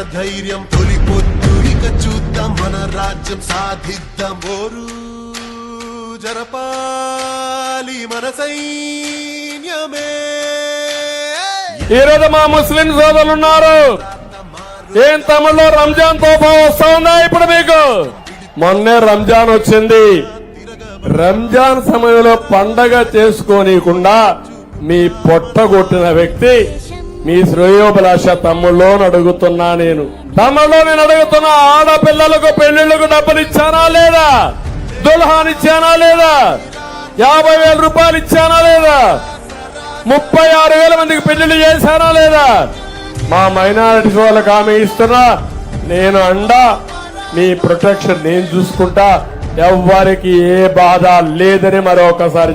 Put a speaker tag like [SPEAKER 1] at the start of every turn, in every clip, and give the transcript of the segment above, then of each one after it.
[SPEAKER 1] మన ధైర్యం తొలి పొద్దు ఇక చూద్దాం మన రాజ్యం సాధిద్దాం. ఓరు జరపాలి మన సైన్యమే.
[SPEAKER 2] ఈరోజు మా ముస్లిం సోదరులు ఉన్నారు ఏం తమిళలో రంజాన్ తోఫా వస్తా ఉందా ఇప్పుడు మీకు? మొన్నే రంజాన్ వచ్చింది. రంజాన్ సమయంలో పండగ చేసుకోనీకుండా మీ పొట్ట కొట్టిన వ్యక్తి మీ శ్రేయోభిలాష తమ్ముళ్ళు అడుగుతున్నా నేను. తమ్ముల్లో నేను అడుగుతున్నా ఆడపిల్లలకు పెళ్ళిళ్ళకు డబ్బులు ఇచ్చానా లేదా? దుల్హాన్ ఇచ్చానా లేదా? యాభై వేల రూపాయలు ఇచ్చానా లేదా? ముప్పై ఆరు వేల మందికి పెళ్ళిళ్ళు చేశానా లేదా? మా మైనారిటీస్ వాళ్ళకి ఆమె ఇస్తున్నా. నేను అండా. మీ ప్రొటెక్షన్ నేను చూసుకుంటా. ఎవ్వరికి ఏ బాధ లేదని మరొకసారి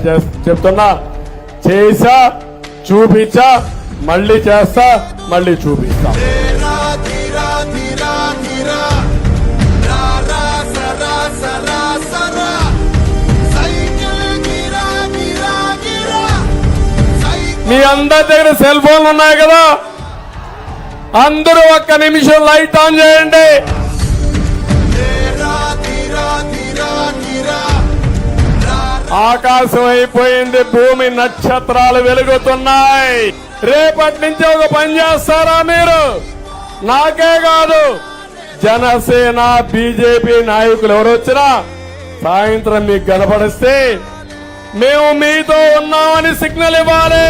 [SPEAKER 2] చెప్తున్నా. చేసా చూపించా మళ్ళీ చేస్తా మళ్ళీ చూపిస్తా. మీ అందరి దగ్గర సెల్ ఫోన్లు ఉన్నాయి కదా? అందరూ ఒక్క నిమిషం లైట్ ఆన్ చేయండి. ఆకాశం అయిపోయింది భూమి నక్షత్రాలు వెలుగుతున్నాయి. రేపటి నుంచి ఒక పని చేస్తారా మీరు? నాకే కాదు. జనసేన బీజేపీ నాయకులు ఎవరు వచ్చినా సాయంత్రం మీకు కనపడిస్తే మేము మీతో ఉన్నామని సిగ్నల్ ఇవ్వాలి.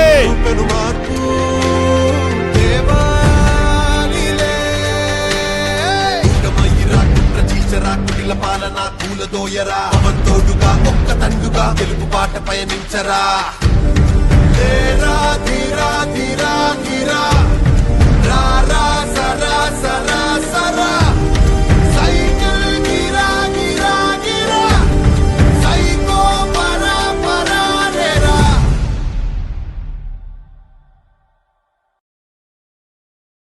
[SPEAKER 1] కూలదోయరా కూలదోయరా తోడుగా ఒక్క తండుగా తెలుపు పాట పయనించరా. ధీరా ధీరా ధీరా ధీరా